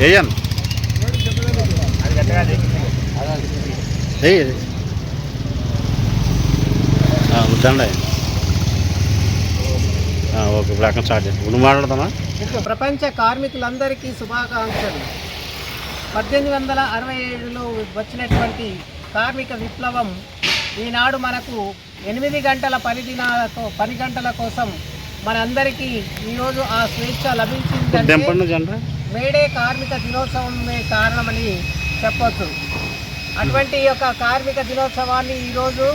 వేయను ఏయ్. దండ ఓకే ఇప్పుడు అక్కడ స్టార్ట్ చేసి నువ్వు మాట్లాడతామా ప్రపంచ కార్మికులందరికీ శుభాకాంక్షలు. పద్దెనిమిది వందల అరవై ఏడులో వచ్చినటువంటి కార్మిక విప్లవం ఈనాడు మనకు ఎనిమిది గంటల పని దినాలతో పని గంటల కోసం మనందరికీ ఈరోజు ఆ స్వేచ్ఛ జనరా మేడే కార్మిక దినోత్సవమే కారణమని చెప్పొచ్చు. అటువంటి యొక్క కార్మిక దినోత్సవాన్ని ఈరోజు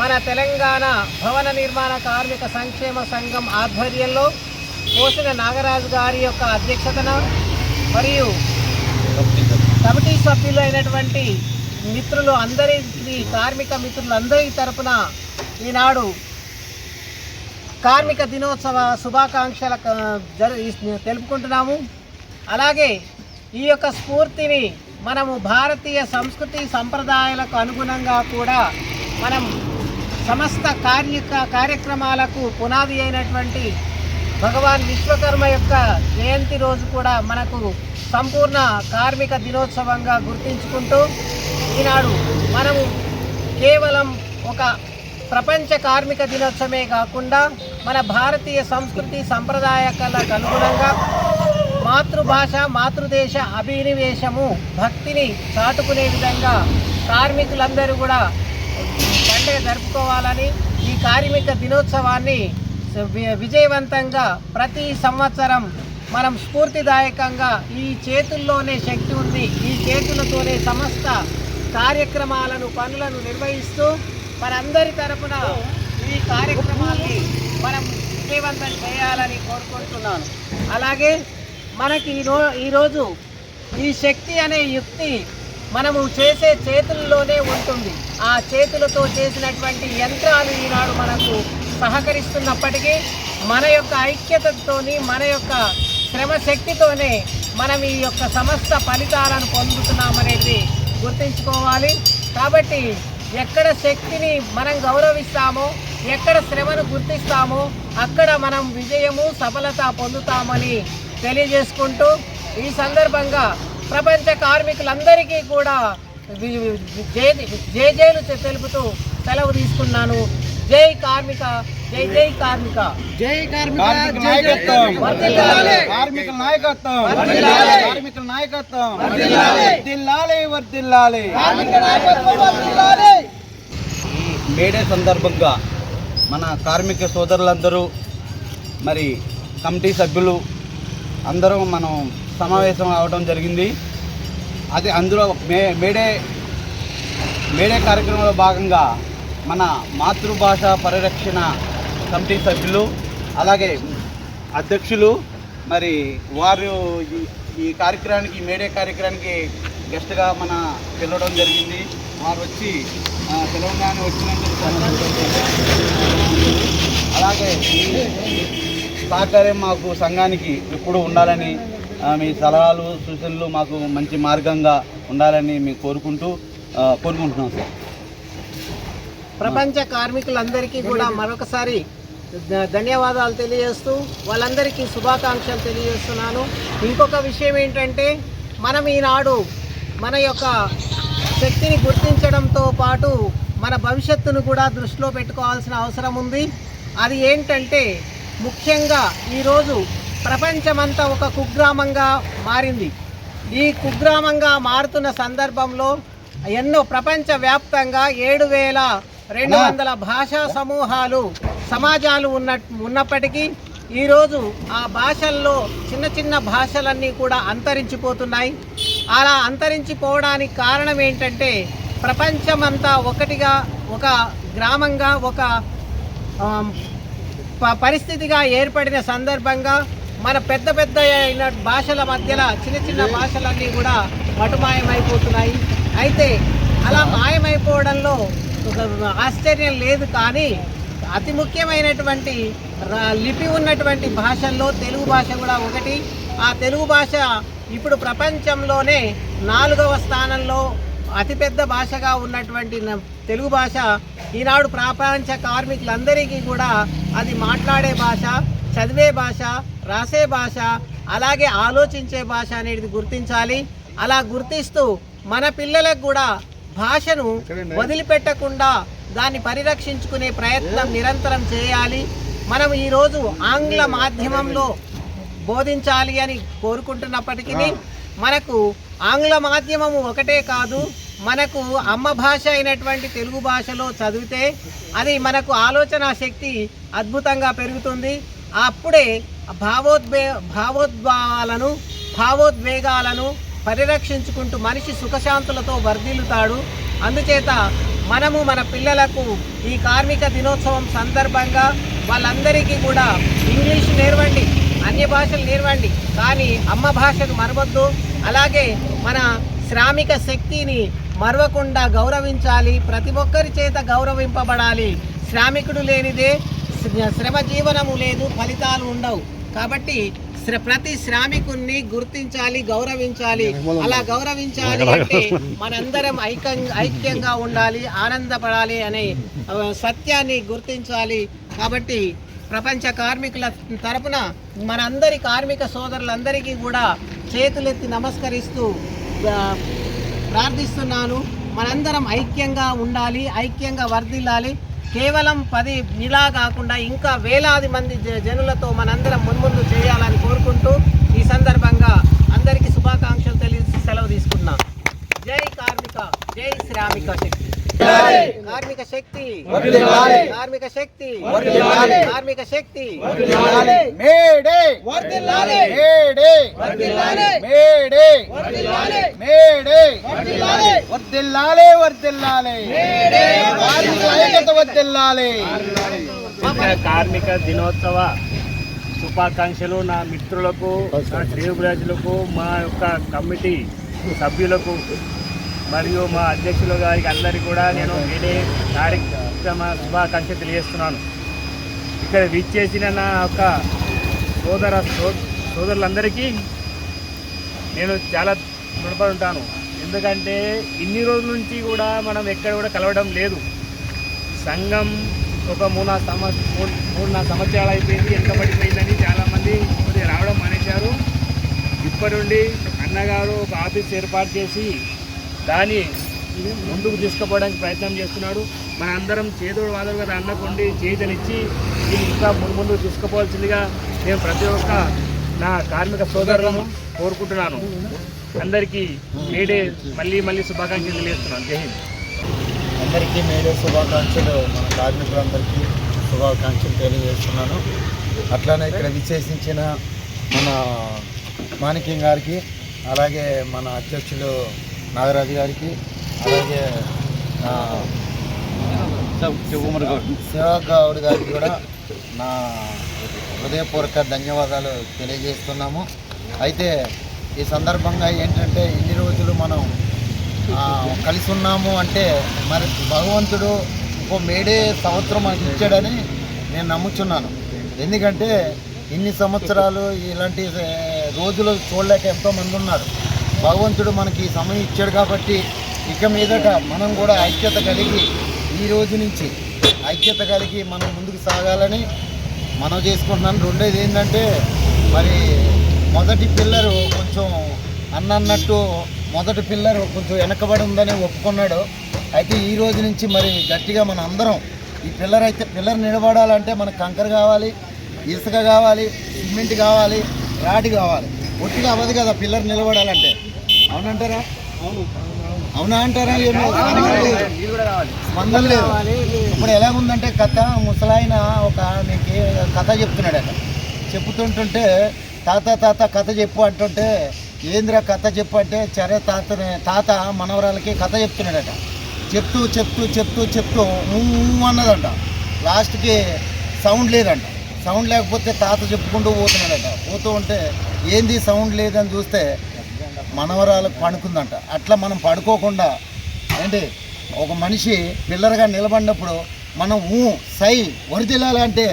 మన తెలంగాణ భవన నిర్మాణ కార్మిక సంక్షేమ సంఘం ఆధ్వర్యంలో పోసిన నాగరాజు గారి యొక్క అధ్యక్షతన మరియు కమిటీ సభ్యులు అయినటువంటి మిత్రులు అందరి కార్మిక మిత్రులందరి తరపున ఈనాడు కార్మిక దినోత్సవ శుభాకాంక్షల జరు తెలుపుకుంటున్నాము. అలాగే ఈ యొక్క స్ఫూర్తిని మనము భారతీయ సంస్కృతి సంప్రదాయాలకు అనుగుణంగా కూడా మనం సమస్త కార్య కార్యక్రమాలకు పునాది అయినటువంటి భగవాన్ విశ్వకర్మ యొక్క జయంతి రోజు కూడా మనకు సంపూర్ణ కార్మిక దినోత్సవంగా గుర్తించుకుంటూ ఈనాడు మనము కేవలం ఒక ప్రపంచ కార్మిక దినోత్సవమే కాకుండా మన భారతీయ సంస్కృతి సంప్రదాయకలకు అనుగుణంగా మాతృభాష మాతృదేశ అభినివేశము భక్తిని చాటుకునే విధంగా కార్మికులందరూ కూడా పండుగ జరుపుకోవాలని ఈ కార్మిక దినోత్సవాన్ని విజయవంతంగా ప్రతి సంవత్సరం మనం స్ఫూర్తిదాయకంగా ఈ చేతుల్లోనే శక్తి ఉంది. ఈ చేతులతోనే సమస్త కార్యక్రమాలను పనులను నిర్వహిస్తూ మనందరి తరపున ఈ కార్యక్రమాన్ని మనం విజయవంతం చేయాలని కోరుకుంటున్నాను. అలాగే మనకి ఈరో ఈరోజు ఈ శక్తి అనే యుక్తి మనము చేసే చేతుల్లోనే ఉంటుంది. ఆ చేతులతో చేసినటువంటి యంత్రాలు ఈనాడు మనకు సహకరిస్తున్నప్పటికీ మన యొక్క ఐక్యతతోని మన యొక్క శ్రమ శక్తితోనే మనం ఈ యొక్క సమస్త ఫలితాలను పొందుతున్నామనేది గుర్తుంచుకోవాలి. కాబట్టి ఎక్కడ శక్తిని మనం గౌరవిస్తామో ఎక్కడ శ్రమను గుర్తిస్తామో అక్కడ మనం విజయము సఫలత పొందుతామని తెలియజేసుకుంటూ ఈ సందర్భంగా ప్రపంచ కార్మికులందరికీ కూడా జై జేజేలు తెలుపుతూ సెలవు తీసుకున్నాను జై కార్మిక జై జై కార్మిక జై కార్మిక నాయకత్వం వర్ధిల్లాలి. కార్మికుల నాయకత్వం వర్ధిల్లాలి. కార్మికుల నాయకత్వం వర్ధిల్లాలి. వర్ధిల్లాలి వర్ధిల్లాలి కార్మిక నాయకత్వం వర్ధిల్లాలి. మేడే సందర్భంగా మన కార్మిక సోదరులందరూ మరి కమిటీ సభ్యులు అందరూ మనం సమావేశం అవడం జరిగింది. అది అందులో మే మేడే మేడే కార్యక్రమంలో భాగంగా మన మాతృభాష పరిరక్షణ కమిటీ సభ్యులు అలాగే అధ్యక్షులు మరి వారు ఈ- కార్యక్రమానికి మేడే కార్యక్రమానికి గెస్ట్గా మన పిలవడం జరిగింది. వారు వచ్చి తెలంగాణ వచ్చినట్టు అలాగే సహకారం మాకు సంఘానికి ఎప్పుడు ఉండాలని మీ సలహాలు సూచనలు మాకు మంచి మార్గంగా ఉండాలని మేము కోరుకుంటూ కోరుకుంటున్నాం సార్. ప్రపంచ కార్మికులందరికీ కూడా మరొకసారి ధన్యవాదాలు తెలియజేస్తూ వాళ్ళందరికీ శుభాకాంక్షలు తెలియజేస్తున్నాను. ఇంకొక విషయం ఏంటంటే మనం ఈనాడు మన యొక్క శక్తిని గుర్తించడంతో పాటు మన భవిష్యత్తును కూడా దృష్టిలో పెట్టుకోవాల్సిన అవసరం ఉంది. అది ఏంటంటే ముఖ్యంగా ఈరోజు ప్రపంచమంతా ఒక కుగ్రామంగా మారింది. ఈ కుగ్రామంగా మారుతున్న సందర్భంలో ఎన్నో ప్రపంచవ్యాప్తంగా ఏడు వేల రెండు వందల భాషా సమూహాలు సమాజాలు ఉన్న ఉన్నప్పటికీ ఈరోజు ఆ భాషల్లో చిన్న చిన్న భాషలన్నీ కూడా అంతరించిపోతున్నాయి. అలా అంతరించిపోవడానికి కారణం ఏంటంటే ప్రపంచమంతా ఒకటిగా ఒక గ్రామంగా ఒక పరిస్థితిగా ఏర్పడిన సందర్భంగా మన పెద్ద పెద్ద అయిన భాషల మధ్యలో చిన్న చిన్న భాషలన్నీ కూడా మటుమాయమైపోతున్నాయి. అయితే అలా మాయమైపోవడంలో ఒక ఆశ్చర్యం లేదు కానీ అతి ముఖ్యమైనటువంటి లిపి ఉన్నటువంటి భాషల్లో తెలుగు భాష కూడా ఒకటి. ఆ తెలుగు భాష ఇప్పుడు ప్రపంచంలోనే నాలుగవ స్థానంలో అతిపెద్ద భాషగా ఉన్నటువంటి తెలుగు భాష ఈనాడు ప్రపంచ కార్మికులందరికీ కూడా అది మాట్లాడే భాష చదివే భాష రాసే భాష అలాగే ఆలోచించే భాష అనేది గుర్తించాలి. అలా గుర్తిస్తూ మన పిల్లలకు కూడా భాషను వదిలిపెట్టకుండా దాన్ని పరిరక్షించుకునే ప్రయత్నం నిరంతరం చేయాలి. మనం ఈరోజు ఆంగ్ల మాధ్యమంలో బోధించాలి అని కోరుకుంటున్నప్పటికీ మనకు ఆంగ్ల మాధ్యమము ఒకటే కాదు. మనకు అమ్మ భాష అయినటువంటి తెలుగు భాషలో చదివితే అది మనకు ఆలోచన శక్తి అద్భుతంగా పెరుగుతుంది. అప్పుడే భావోద్వే భావోద్భావాలను భావోద్వేగాలను పరిరక్షించుకుంటూ మనిషి సుఖశాంతులతో వర్ధిల్లుతాడు. అందుచేత మనము మన పిల్లలకు ఈ కార్మిక దినోత్సవం సందర్భంగా వాళ్ళందరికీ కూడా ఇంగ్లీష్ నేర్వండి అన్య భాషలు నేర్వండి. కానీ అమ్మ భాషకు మరవద్దు. అలాగే మన శ్రామిక శక్తిని మరవకుండా గౌరవించాలి. ప్రతి ఒక్కరి చేత గౌరవింపబడాలి. శ్రామికుడు లేనిదే శ్రమ జీవనము లేదు ఫలితాలు ఉండవు. కాబట్టి శ్ర ప్రతి శ్రామికుణ్ణి గుర్తించాలి గౌరవించాలి. అలా గౌరవించాలి అంటే మనందరం ఐక్యంగా ఐక్యంగా ఉండాలి ఆనందపడాలి అనే సత్యాన్ని గుర్తించాలి. కాబట్టి ప్రపంచ కార్మికుల తరపున మనందరి కార్మిక సోదరులందరికీ కూడా చేతులెత్తి నమస్కరిస్తూ ప్రార్థిస్తున్నాను. మనందరం ఐక్యంగా ఉండాలి ఐక్యంగా వర్ధిల్లాలి. కేవలం పది ఇలా కాకుండా ఇంకా వేలాది మంది జ- జనులతో మనందరం మున్ముందు చేయాలని కోరుకుంటూ ఈ సందర్భంగా అందరికీ శుభాకాంక్షలు తెలియ సెలవు తీసుకున్నాం జై కార్మిక జై శ్రామిక శక్తి. కార్మిక శక్తి. కార్మిక శక్తి. కార్మిక శక్తి. May Day. వర్ధిల్లాలి. May Day. వర్ధిల్లాలి. May Day. వర్ధిల్లాలి. May Day. వర్ధిల్లాలి. వర్దిల్లాలే వర్దిల్లాలే కార్మికుల ఐక్యత వర్దిల్లాలి కార్మిక దినోత్సవ శుభాకాంక్షలు నా మిత్రులకు నా శ్రేయభిలాషులకు మా యొక్క కమిటీ సభ్యులకు మరియు మా అధ్యక్షులు గారికి అందరికీ కూడా నేను మీడే కార్యక్రమ శుభాకాంక్ష తెలియజేస్తున్నాను. ఇక్కడ విచ్చేసిన నా యొక్క సోదర సో- సోదరులందరికీ నేను చాలా రుణపడి ఉంటాను ఎందుకంటే ఇన్ని రోజుల నుంచి కూడా మనం ఎక్కడ కూడా కలవడం లేదు. సంఘం ఒక మూడు నాలుగు సంవ మూడు నాలుగు సంవత్సరాలు అయిపోయింది వెనుకబడిపోయిందని చాలామంది కొద్దిగా రావడం మానేశారు. ఇప్పటి నుండి అన్నగారు ఒక ఆఫీస్ ఏర్పాటు చేసి దాని ముందుకు తీసుకుపోవడానికి ప్రయత్నం చేస్తున్నాడు. మన అందరం చేదోడు వాదోడు కదా అన్నకుండి చేతనిచ్చి దీన్ని ఇంకా ముందు ముందుకు తీసుకుపోవాల్సిందిగా నేను ప్రతి ఒక్క నా కార్మిక సోదరులను కోరుకుంటున్నాను. అందరికీ మేడే మళ్ళీ మళ్ళీ శుభాకాంక్షలు తెలియజేస్తున్నాను. జై హింద్. అందరికీ మేడే శుభాకాంక్షలు. మన కార్మికులందరికీ శుభాకాంక్షలు తెలియజేస్తున్నాను. అట్లానే ఇక్కడ విశేషించిన మన మాణిక్యం గారికి అలాగే మన అధ్యక్షులు నాగరాజు గారికి అలాగే ఆ, శివక్ గౌడ్ గారికి కూడా నా హృదయపూర్వక ధన్యవాదాలు తెలియజేస్తున్నాము. అయితే ఈ సందర్భంగా ఏంటంటే ఇన్ని రోజులు మనం కలిసి ఉన్నాము అంటే మరి భగవంతుడు ఇంకో మేడే సంవత్సరం మనకి ఇచ్చాడని నేను నమ్ముచున్నాను. ఎందుకంటే ఇన్ని సంవత్సరాలు ఇలాంటి రోజులు చూడలేక ఎంతో మంది ఉన్నారు. భగవంతుడు మనకి సమయం ఇచ్చాడు కాబట్టి ఇక మీదట మనం కూడా ఐక్యత కలిగి ఈ రోజు నుంచి ఐక్యత కలిగి మనం ముందుకు సాగాలని మనం చేసుకుంటున్నాను రెండోది ఏంటంటే మరి మొదటి పిల్లరు కొంచెం అన్నన్నట్టు మొదటి పిల్లరు కొంచెం వెనకబడి ఉందని ఒప్పుకున్నాడు. అయితే ఈ రోజు నుంచి మరి గట్టిగా మన అందరం ఈ పిల్లర్ అయితే పిల్లర్ నిలబడాలంటే మనకు కంకర కావాలి ఇసుక కావాలి సిమెంట్ కావాలి రాటి కావాలి. ఒట్టిగా అవ్వదు కదా పిల్లర్ నిలబడాలంటే. అవునంటారా? అవునా. అంటారా? ఏమో స్పందన లేదు. ఇప్పుడు ఎలా ఉందంటే కథ ముసలాయన ఒక మీకు కథ చెప్తున్నాడట. చెప్పుతుంటుంటే తాత తాత కథ చెప్పు అంటుంటే ఏంద్రా కథ చెప్పు అంటే సరే తాత తాత మనవరాలకి కథ చెప్తున్నాడట. చెప్తూ చెప్తూ చెప్తూ చెప్తూ అన్నదంట. లాస్ట్కి సౌండ్ లేదంట. సౌండ్ లేకపోతే తాత చెప్పుకుంటూ పోతున్నాడట. పోతూ ఉంటే ఏంది సౌండ్ లేదని చూస్తే మనవరాలకు పడుకుందంట. అట్లా మనం పడుకోకుండా ఏంటి ఒక మనిషి పిల్లర్గా నిలబడినప్పుడు మనం ఊ సై వరిదిల్లాలంటే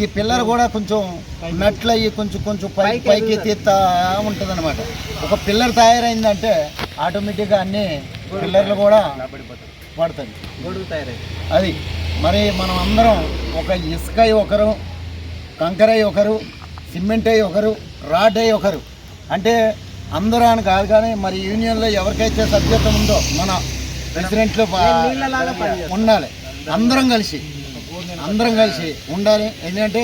ఈ పిల్లర్ కూడా కొంచెం నట్లయ్యి కొంచెం కొంచెం పై పైకి తీస్తా ఉంటుంది అనమాట ఒక పిల్లర్ తయారైందంటే ఆటోమేటిక్గా అన్ని పిల్లర్లు కూడా పడుతుంది గొడుగు అది మరి మనం అందరం ఒక ఇసుక ఒకరు కంకరై ఒకరు సిమెంట్ అయ్యి ఒకరు రాడ్ అయ్యి ఒకరు. అంటే అందరూ అని కాదు కానీ మరి యూనియన్లో ఎవరికైతే సభ్యత్వం ఉందో మన ప్రెసిడెంట్లు ఉండాలి. అందరం కలిసి అందరం కలిసి ఉండాలి. ఎందుకంటే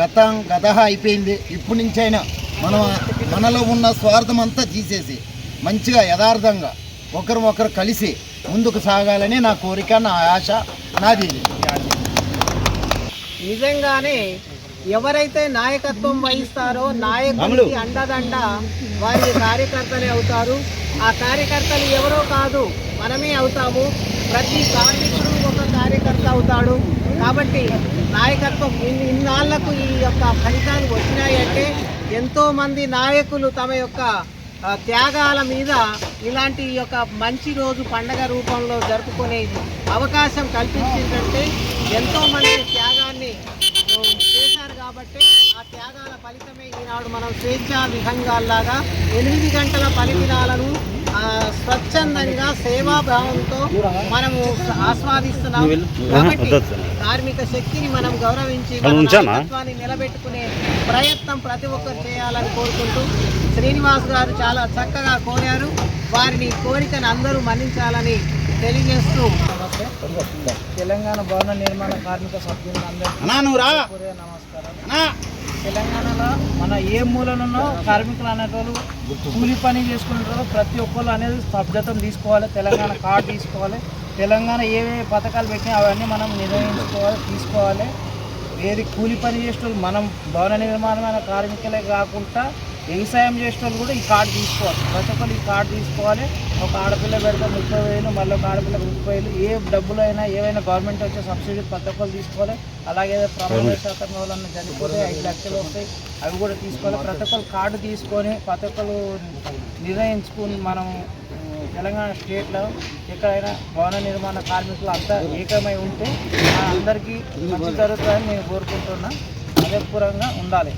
గతం గత అయిపోయింది. ఇప్పటి నుంచి అయినా మనం మనలో ఉన్న స్వార్థం అంతా తీసేసి మంచిగా యథార్థంగా ఒకరు ఒకరు కలిసి ముందుకు సాగాలని నా కోరిక నా ఆశ నాది. నిజంగానే ఎవరైతే నాయకత్వం వహిస్తారో నాయకుడికి అండదండ వారి కార్యకర్తలే అవుతారు. ఆ కార్యకర్తలు ఎవరో కాదు మనమే అవుతాము. ప్రతి కార్మికుడు ఒక కార్యకర్త అవుతాడు. కాబట్టి నాయకత్వం ఇన్ని ఇన్నాళ్ళకు ఈ యొక్క ఫలితాలు వచ్చినాయంటే ఎంతోమంది నాయకులు తమ యొక్క త్యాగాల మీద ఇలాంటి యొక్క మంచి రోజు పండగ రూపంలో జరుపుకునే అవకాశం కల్పించిందంటే ఎంతో మంది త్యాగాన్ని ఆ, చేశారు కాబట్టి ఆ త్యాగాల ఫలితమే ఈనాడు మనం స్వేచ్ఛా విహంగాల్లాగా ఎనిమిది గంటల పనిదినాలను ఆ, స్వచ్ఛందంగా సేవాభావంతో మనము ఆస్వాదిస్తున్నాం. కాబట్టి కార్మిక శక్తిని మనం గౌరవించి నాయకత్వాన్ని నిలబెట్టుకునే ప్రయత్నం ప్రతి ఒక్కరు చేయాలని కోరుకుంటూ శ్రీనివాస్ గారు చాలా చక్కగా కోరారు. వారిని కోరికను అందరూ మన్నించాలని తెలియజేస్తూ తెలంగాణ భవన నిర్మాణ కార్మిక సభ్యులందరికీ అన్నా నువ్వు రా. నమస్కారం. అన్నా. తెలంగాణలో మన ఏ మూలనున్నో కార్మికులు అనేటోళ్ళు కూలి పని చేసుకునేటోళ్ళు ప్రతి ఒక్కళ్ళు అనేది సభ్యత్వం తీసుకోవాలి తెలంగాణ కార్డు తీసుకోవాలి. తెలంగాణ ఏ ఏ పథకాలు పెట్టినా అవన్నీ మనం నిర్ణయించుకోవాలి తీసుకోవాలి. ఏది కూలి పని చేసేటోళ్ళు మనం భవన నిర్మాణమైన కార్మికులే కాకుండా వ్యవసాయం చేసేటోళ్ళు కూడా ఈ కార్డు తీసుకోవాలి. ప్రతి ఒక్కరు ఈ కార్డు తీసుకోవాలి. ఒక ఆడపిల్ల పెడితే ముప్పై వేలు మళ్ళీ ఒక ఆడపిల్ల ముప్పై వేలు. ఏ డబ్బులు అయినా ఏవైనా గవర్నమెంట్ వచ్చే సబ్సిడీ ప్రతి ఒక్కరు తీసుకోవాలి. అలాగే ప్రమాద శాతం వాళ్ళని చనిపోతే ఐదు లక్షలు వస్తాయి అవి కూడా తీసుకోవాలి. ప్రతి ఒక్కరు కార్డు తీసుకొని ప్రతి ఒక్కరు నిర్ణయించుకుని మనం తెలంగాణ స్టేట్లో ఎక్కడైనా భవన నిర్మాణ కార్మికులు అంతా ఏకమై ఉంటే అందరికీ మంచి జరుగుతుందని నేను కోరుకుంటున్నా. అదేపూర్వంగా ఉండాలి.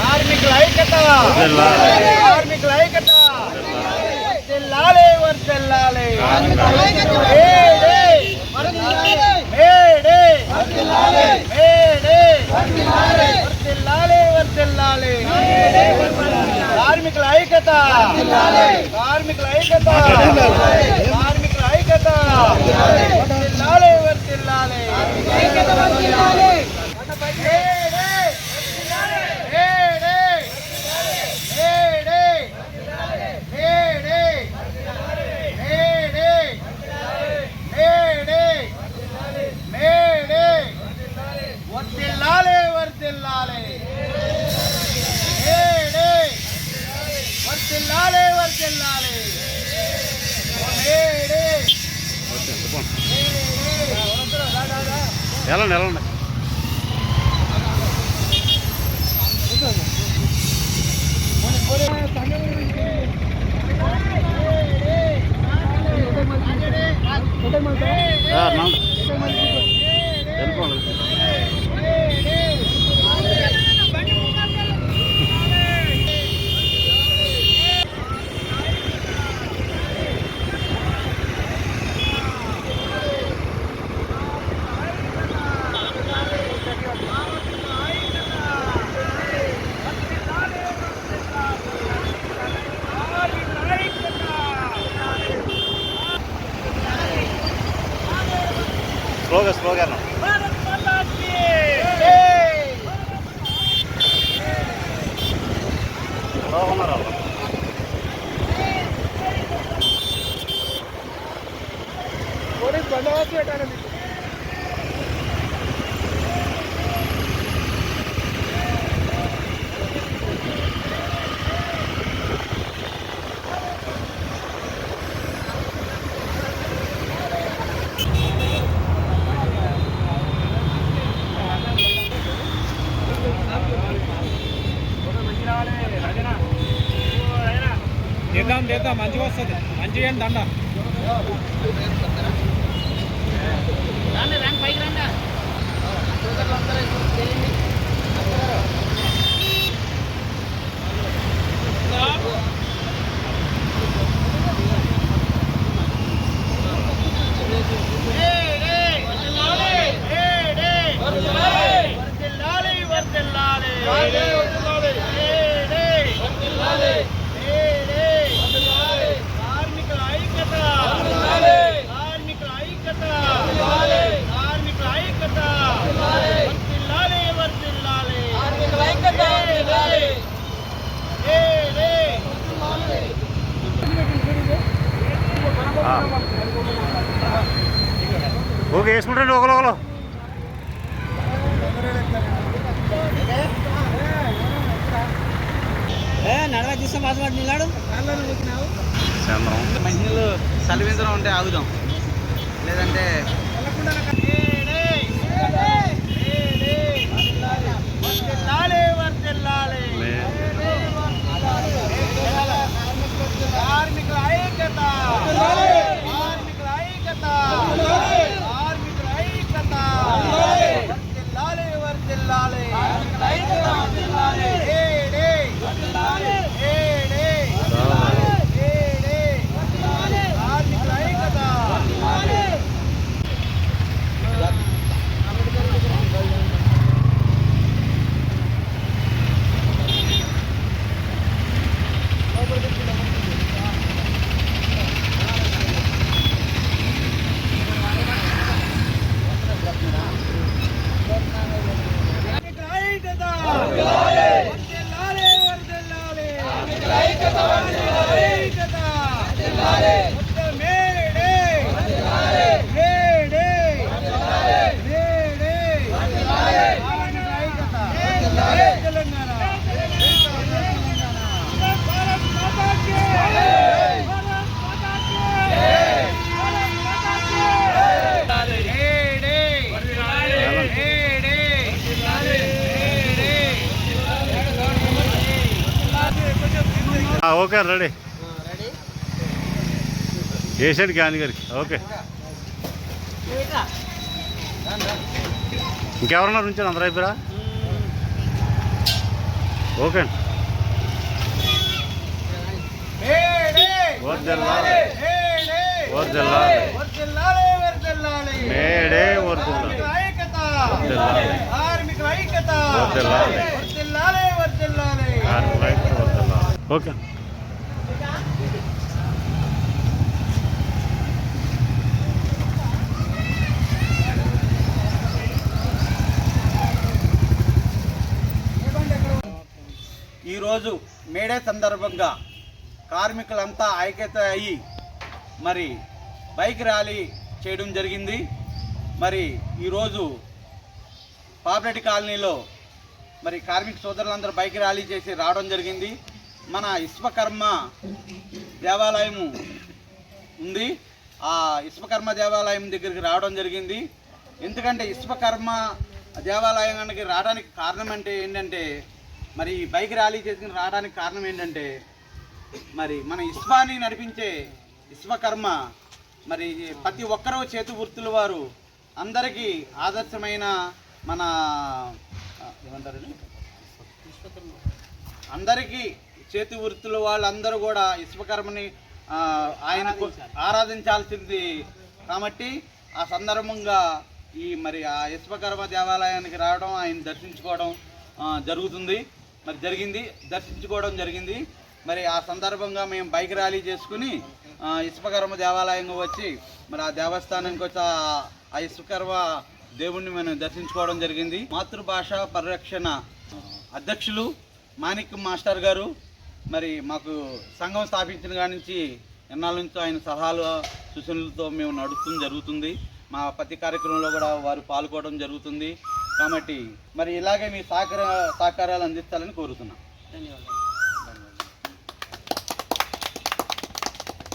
కార్మికుల ఐక్యత. కార్మికుల ఐక్యత. వర్ధిల్లాలి వర్ధిల్లాలి మేడే మేడే. మేడే. వర్ధిల్లాలి కార్మికుల ఐక్యత. కార్మికుల ఐక్యత. కార్మికుల ఐక్యత. వర్ధిల్లాలి వర్ధిల్లాలి మేడే వెళ్ళండి వెళ్ళండి వస్తుంది దండ వేసుకుంటాండి ఒకరు ఒకరు. నడవ చూస్తే మాట్లాడు నిలాడు చంద్రం మంచినీళ్ళు చలివించడం ఉంటే ఆగుదాం. లేదంటే ఓకే రెడీ. వేసాడు గాంధీ గారికి ఓకే. ఇంకెవరన్నా ఉంచారు అందరూ అయిపోయారా ఓకే అండి. మేడే వర్దిల్లాలి వర్దిల్లాలి కార్మికుల ఐక్యత వర్దిల్లాలి వర్దిల్లాలి వర్దిల్లాలి రైట్ వర్దిల్లాలి ఓకే ఈరోజు మేడే సందర్భంగా కార్మికులంతా ఐక్యత అయ్యి మరి బైక్ ర్యాలీ చేయడం జరిగింది. మరి ఈరోజు పాపరెడ్డి కాలనీలో మరి కార్మిక సోదరులందరూ బైక్ ర్యాలీ చేసి రావడం జరిగింది. మన విశ్వకర్మ దేవాలయము ఉంది. ఆ విశ్వకర్మ దేవాలయం దగ్గరికి రావడం జరిగింది. ఎందుకంటే విశ్వకర్మ దేవాలయానికి రావడానికి కారణం అంటే ఏంటంటే మరి ఈ బైక్ ర్యాలీ చేసుకుని రావడానికి కారణం ఏంటంటే మరి మన విశ్వాన్ని నడిపించే విశ్వకర్మ మరి ప్రతి ఒక్కరూ చేతి వృత్తుల వారు అందరికీ ఆదర్శమైన మన ఏమంటారు అందరికీ చేతి వృత్తుల వాళ్ళందరూ కూడా విశ్వకర్మని ఆయన ఆయనకు ఆరాధించాల్సింది కాబట్టి ఆ సందర్భంగా ఈ మరి ఆ విశ్వకర్మ దేవాలయానికి రావడం ఆయన దర్శించుకోవడం జరుగుతుంది. మరి జరిగింది దర్శించుకోవడం జరిగింది. మరి ఆ సందర్భంగా మేము బైక్ ర్యాలీ చేసుకుని ఆ, దేవాలయంగా దేవాలయం వచ్చి మరి ఆ దేవస్థానానికి వచ్చి ఆ- ఇసుకర్మ దేవుణ్ణి మనం దర్శించుకోవడం జరిగింది. మాతృభాష పరిరక్షణ అధ్యక్షులు మాణిక్ మాస్టర్ గారు మరి మాకు సంఘం స్థాపించిన కాడి నుంచి ఎన్నాళ్ళ నుంచి ఆయన సలహాలు సూచనలతో మేము నడుస్తుంది జరుగుతుంది. మా ప్రతి కార్యక్రమంలో కూడా వారు పాల్గొనడం జరుగుతుంది. కాబట్టి మరి ఇలాగే మీ సహకార సహకారాలు అందిస్తారని కోరుతున్నాం.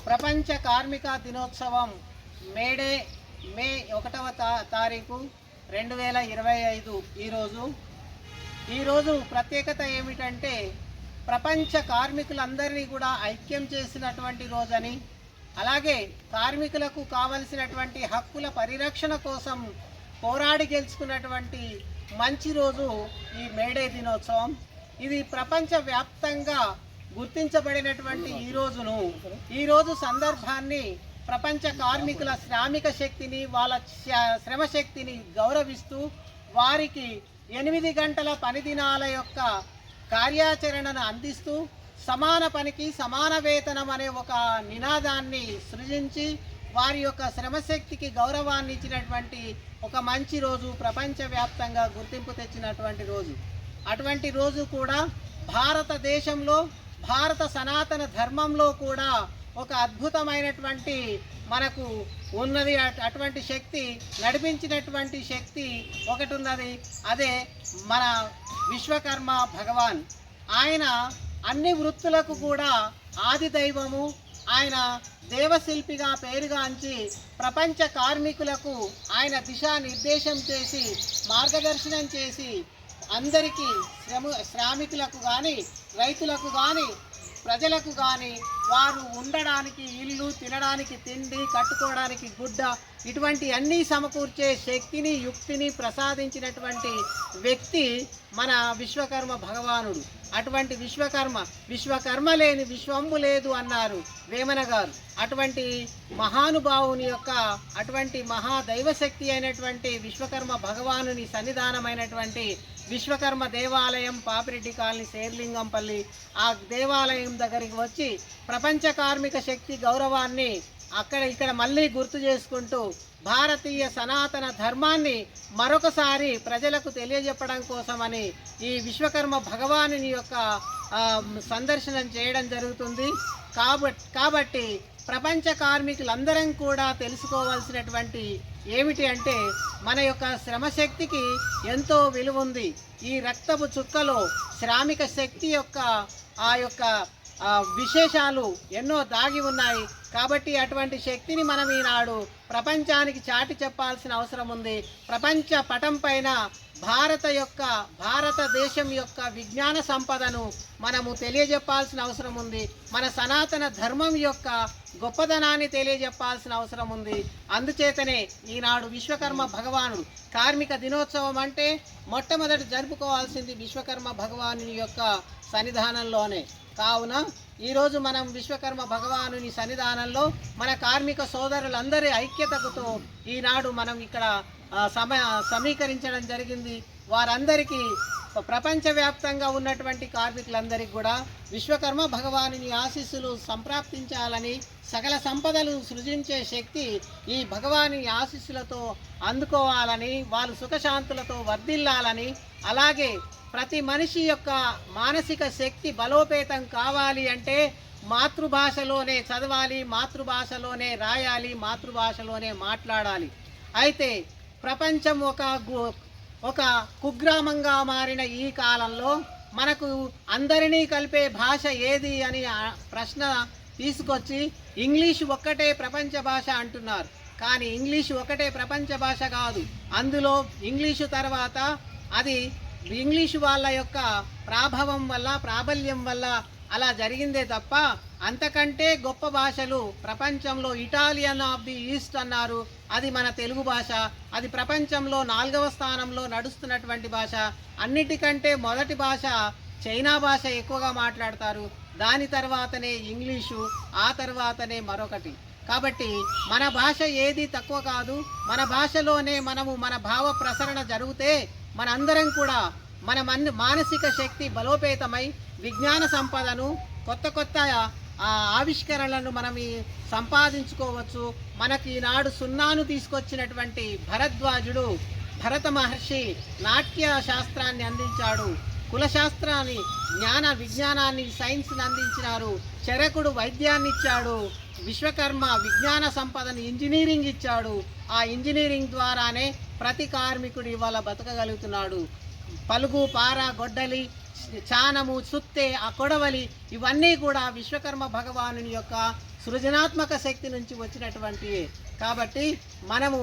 ప్రపంచ కార్మిక దినోత్సవం మేడే మే ఒకటవ తా తారీఖు రెండు వేల ఇరవై ఐదు ఈరోజు. ఈరోజు ప్రత్యేకత ఏమిటంటే ప్రపంచ కార్మికులందరినీ కూడా ఐక్యం చేసినటువంటి రోజని అలాగే కార్మికులకు కావలసినటువంటి హక్కుల పరిరక్షణ కోసం పోరాడి గెలుచుకున్నటువంటి మంచి రోజు ఈ మేడే దినోత్సవం. ఇది ప్రపంచ వ్యాప్తంగా గుర్తించబడినటువంటి ఈ రోజును ఈ రోజు సందర్భాన్ని ప్రపంచ కార్మికుల శ్రామిక శక్తిని వాళ్ళ శ- శ్రమ శక్తిని గౌరవిస్తూ వారికి ఎనిమిది గంటల పని దినాల యొక్క కార్యాచరణను అందిస్తూ సమాన పనికి సమాన వేతనం అనే ఒక నినాదాన్ని సృజించి వారి యొక్క శ్రమశక్తికి గౌరవాన్ని ఇచ్చినటువంటి ఒక మంచి రోజు ప్రపంచవ్యాప్తంగా గుర్తింపు తెచ్చినటువంటి రోజు. అటువంటి రోజు కూడా భారతదేశంలో భారత సనాతన ధర్మంలో కూడా ఒక అద్భుతమైనటువంటి మనకు ఉన్నది అటువంటి శక్తి నడిపించినటువంటి శక్తి ఒకటి ఉన్నది అదే మన విశ్వకర్మ భగవాన్. ఆయన అన్ని వృత్తులకు కూడా ఆది దైవము ఆయన దేవశిల్పిగా పేరుగాంచి ప్రపంచ కార్మికులకు ఆయన దిశానిర్దేశం చేసి మార్గదర్శనం చేసి అందరికీ శ్రమ శ్రామికులకు కానీ రైతులకు కానీ ప్రజలకు కానీ వారు ఉండడానికి ఇల్లు తినడానికి తిండి కట్టుకోవడానికి గుడ్డ ఇటువంటి అన్నీ సమకూర్చే శక్తిని యుక్తిని ప్రసాదించినటువంటి వ్యక్తి మన విశ్వకర్మ భగవానుడు. అటువంటి విశ్వకర్మ విశ్వకర్మ లేని విశ్వంబు లేదు అన్నారు వేమన గారు. అటువంటి మహానుభావుని యొక్క అటువంటి మహాదైవశక్తి అయినటువంటి విశ్వకర్మ భగవానుని సన్నిధానమైనటువంటి విశ్వకర్మ దేవాలయం పాపిరెడ్డి కాలనీ శేర్లింగంపల్లి. ఆ దేవాలయం దగ్గరికి వచ్చి ప్రపంచ కార్మిక శక్తి గౌరవాన్ని అక్కడ ఇక్కడ మళ్ళీ గుర్తు చేసుకుంటూ భారతీయ సనాతన ధర్మాన్ని మరొకసారి ప్రజలకు తెలియజెప్పడం కోసమని ఈ విశ్వకర్మ భగవాను యొక్క సందర్శనం చేయడం జరుగుతుంది. కాబట్టి కాబట్టి ప్రపంచ కార్మికులందరం కూడా తెలుసుకోవాల్సినటువంటి ఏమిటి అంటే మన యొక్క శ్రమశక్తికి ఎంతో విలువ ఉంది. ఈ రక్తపు చుక్కలో శ్రామిక శక్తి యొక్క ఆ యొక్క విశేషాలు ఎన్నో దాగి ఉన్నాయి. కాబట్టి అటువంటి శక్తిని మనం ఈనాడు ప్రపంచానికి చాటి చెప్పాల్సిన అవసరం ఉంది. ప్రపంచ పటం పైన భారత యొక్క భారతదేశం యొక్క విజ్ఞాన సంపదను మనము తెలియజెప్పాల్సిన అవసరం ఉంది. మన సనాతన ధర్మం యొక్క గొప్పదనాన్ని తెలియజెప్పాల్సిన అవసరం ఉంది. అందుచేతనే ఈనాడు విశ్వకర్మ భగవానుడు కార్మిక దినోత్సవం అంటే మొట్టమొదటి జరుపుకోవాల్సింది విశ్వకర్మ భగవానుని యొక్క సన్నిధానంలోనే. కావున ఈరోజు మనం విశ్వకర్మ భగవానుని సన్నిధానంలో మన కార్మిక సోదరులందరి ఐక్యతతో ఈనాడు మనం ఇక్కడ సమ సమీకరించడం జరిగింది. వారందరికీ ప్రపంచవ్యాప్తంగా ఉన్నటువంటి కార్మికులందరికీ కూడా విశ్వకర్మ భగవానుని ఆశీస్సులు సంప్రాప్తించాలని సకల సంపదలు సృజించే శక్తి ఈ భగవాని ఆశీస్సులతో అందుకోవాలని వాళ్ళు సుఖశాంతులతో వర్ధిల్లాలని అలాగే ప్రతి మనిషి యొక్క మానసిక శక్తి బలోపేతం కావాలి అంటే మాతృభాషలోనే చదవాలి మాతృభాషలోనే రాయాలి మాతృభాషలోనే మాట్లాడాలి. అయితే ప్రపంచం ఒక గు- ఒక కుగ్రామంగా మారిన ఈ కాలంలో మనకు అందరినీ కలిపే భాష ఏది అని ప్రశ్న తీసుకొచ్చి ఇంగ్లీష్ ఒక్కటే ప్రపంచ భాష అంటున్నారు. కానీ ఇంగ్లీష్ ఒకటే ప్రపంచ భాష కాదు. అందులో ఇంగ్లీషు తర్వాత అది ఇంగ్లీషు వాళ్ళ యొక్క ప్రాభవం వల్ల ప్రాబల్యం వల్ల అలా జరిగిందే తప్ప అంతకంటే గొప్ప భాషలు ప్రపంచంలో ఇటాలియన్ ఆఫ్ ది ఈస్ట్ అన్నారు. అది మన తెలుగు భాష. అది ప్రపంచంలో నాలుగవ స్థానంలో నడుస్తున్నటువంటి భాష. అన్నిటికంటే మొదటి భాష చైనా భాష ఎక్కువగా మాట్లాడతారు. దాని తర్వాతనే ఇంగ్లీషు ఆ తర్వాతనే మరొకటి. కాబట్టి మన భాష ఏది తక్కువ కాదు. మన భాషలోనే మనము మన భావ ప్రసరణ జరిగితే మనందరం కూడా మన మన్ మానసిక శక్తి బలోపేతమై విజ్ఞాన సంపదను కొత్త కొత్త ఆ, ఆవిష్కరణలను మనం సంపాదించుకోవచ్చు. మనకి ఈనాడు సున్నాను తీసుకొచ్చినటువంటి భరద్వాజుడు భరత మహర్షి నాట్య శాస్త్రాన్ని అందించాడు. కులశాస్త్రాన్ని జ్ఞాన విజ్ఞానాన్ని సైన్స్ని అందించినారు. చరకుడు వైద్యాన్ని ఇచ్చాడు. విశ్వకర్మ విజ్ఞాన సంపదను ఇంజనీరింగ్ ఇచ్చాడు. ఆ ఇంజనీరింగ్ ద్వారానే ప్రతి కార్మికుడు ఇవాళ బతకగలుగుతున్నాడు. పలుగు పార గొడ్డలి చానము సుత్తే ఆ కొడవలి ఇవన్నీ కూడా విశ్వకర్మ భగవానుని యొక్క సృజనాత్మక శక్తి నుంచి వచ్చినటువంటి కాబట్టి మనము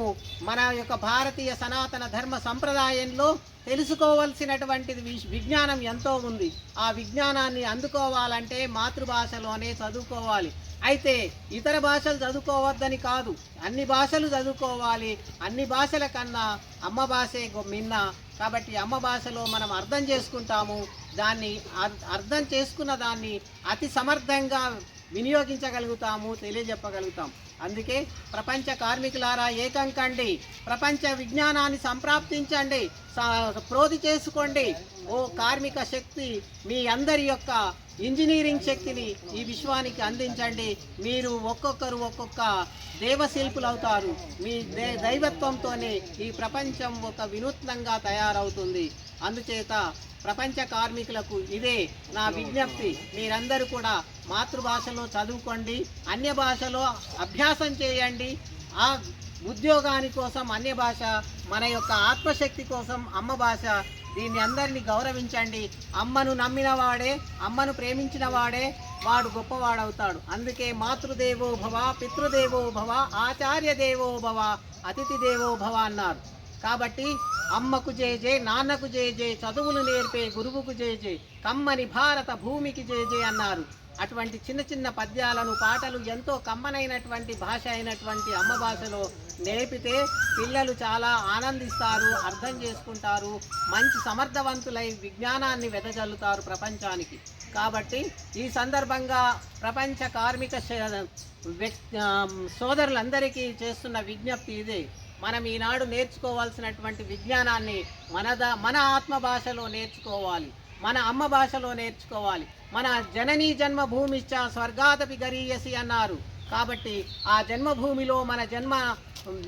మన యొక్క భారతీయ సనాతన ధర్మ సంప్రదాయంలో తెలుసుకోవలసినటువంటిది విజ్ఞానం ఎంతో ఉంది. ఆ విజ్ఞానాన్ని అందుకోవాలంటే మాతృభాషలోనే చదువుకోవాలి. అయితే ఇతర భాషలు చదువుకోవద్దని కాదు. అన్ని భాషలు చదువుకోవాలి. అన్ని భాషల కన్నా అమ్మ భాషే మిన్న. కాబట్టి అమ్మ భాషలో మనం అర్థం చేసుకుంటాము. దాన్ని అర్- అర్థం చేసుకున్న దాన్ని అతి సమర్థంగా వినియోగించగలుగుతాము తెలియజెప్పగలుగుతాం. అందుకే ప్రపంచ కార్మికులారా ఏకం కండి ప్రపంచ విజ్ఞానాన్ని సంప్రాప్తించండి. స- ప్రోధి చేసుకోండి. ఓ కార్మిక శక్తి మీ అందరి యొక్క ఇంజనీరింగ్ శక్తిని ఈ విశ్వానికి అందించండి. మీరు ఒక్కొక్కరు ఒక్కొక్క దేవశిల్పులు అవుతారు మీ దే దైవత్వంతోనే ఈ ప్రపంచం ఒక వినూత్నంగా తయారవుతుంది. అందుచేత ప్రపంచ కార్మికులకు ఇదే నా విజ్ఞప్తి. మీరందరూ కూడా మాతృభాషలో చదువుకోండి అన్య భాషలో అభ్యాసం చేయండి. ఆ ఉద్యోగాని కోసం అన్య భాష మన యొక్క ఆత్మశక్తి కోసం అమ్మ భాష దీన్ని అందరినీ గౌరవించండి. అమ్మను నమ్మిన వాడే అమ్మను ప్రేమించిన వాడే వాడు గొప్పవాడవుతాడు. అందుకే మాతృదేవో భవ పితృదేవో భవ ఆచార్య దేవో భవ అతిథి దేవో భవ అన్నారు. కాబట్టి అమ్మకు జే జే నాన్నకు జయ జయ చదువులు నేర్పే గురువుకు జయ జయ కమ్మని భారత భూమికి జయ జయ అన్నారు. అటువంటి చిన్న చిన్న పద్యాలను పాటలు ఎంతో కమ్మనైనటువంటి భాష అయినటువంటి అమ్మ భాషలో నేర్పితే పిల్లలు చాలా ఆనందిస్తారు అర్థం చేసుకుంటారు మంచి సమర్థవంతులై విజ్ఞానాన్ని వెదజల్లుతారు ప్రపంచానికి. కాబట్టి ఈ సందర్భంగా ప్రపంచ కార్మిక శ- సోదరులందరికీ చేస్తున్న విజ్ఞప్తి ఇదే. మనం ఈనాడు నేర్చుకోవాల్సినటువంటి విజ్ఞానాన్ని మనద మన ఆత్మ భాషలో నేర్చుకోవాలి. మన అమ్మ భాషలో నేర్చుకోవాలి. మన జననీ జన్మభూమిశ్చ స్వర్గాదపి గరీయసి అన్నారు. కాబట్టి ఆ జన్మభూమిలో మన జన్మ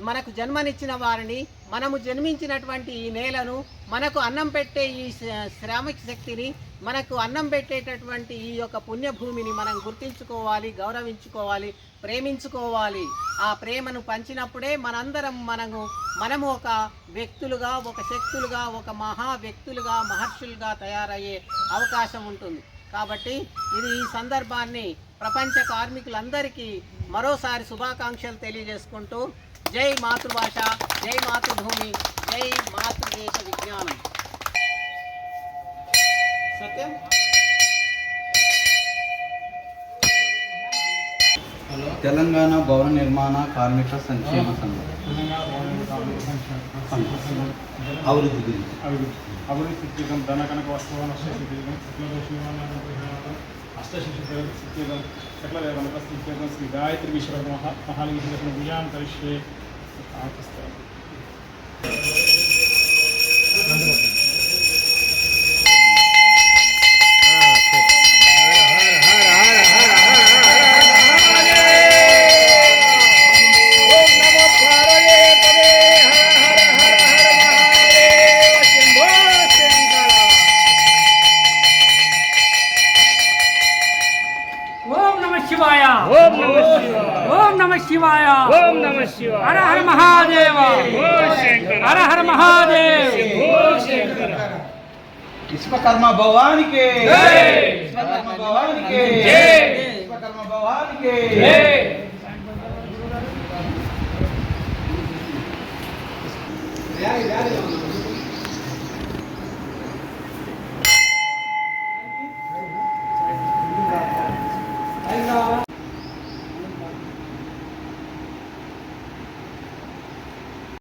మనకు జన్మనిచ్చిన వారిని మనము జన్మించినటువంటి ఈ నేలను మనకు అన్నం పెట్టే ఈ శ్రామిక శక్తిని మనకు అన్నం పెట్టేటటువంటి ఈ యొక్క పుణ్యభూమిని మనం గుర్తించుకోవాలి గౌరవించుకోవాలి ప్రేమించుకోవాలి. ఆ ప్రేమను పంచినప్పుడే మనందరం మనము మనము ఒక వ్యక్తులుగా ఒక శక్తులుగా ఒక మహా వ్యక్తులుగా మహర్షులుగా తయారయ్యే అవకాశం ఉంటుంది. కాబట్టి ఇది ఈ సందర్భాన్ని ప్రపంచ కార్మికులందరికీ మరోసారి శుభాకాంక్షలు తెలియజేసుకుంటూ జై మాతృభాష జై మాతృభూమి జై మాతృదేశ విజ్ఞానం. సత్యం? తెలంగాణ భవన నిర్మాణ కార్మిక సంక్షేమ సంఘం. అభివృద్ధి గురించి. అభివృద్ధి వస్తువు అష్టశిశుద్ధం సకల దేవనకస్థిత్యం శ్రీ గాయత్రి విశ్వ మహా మహాలింగ విజయాన్ కరిష్యే ఆపిస్తారు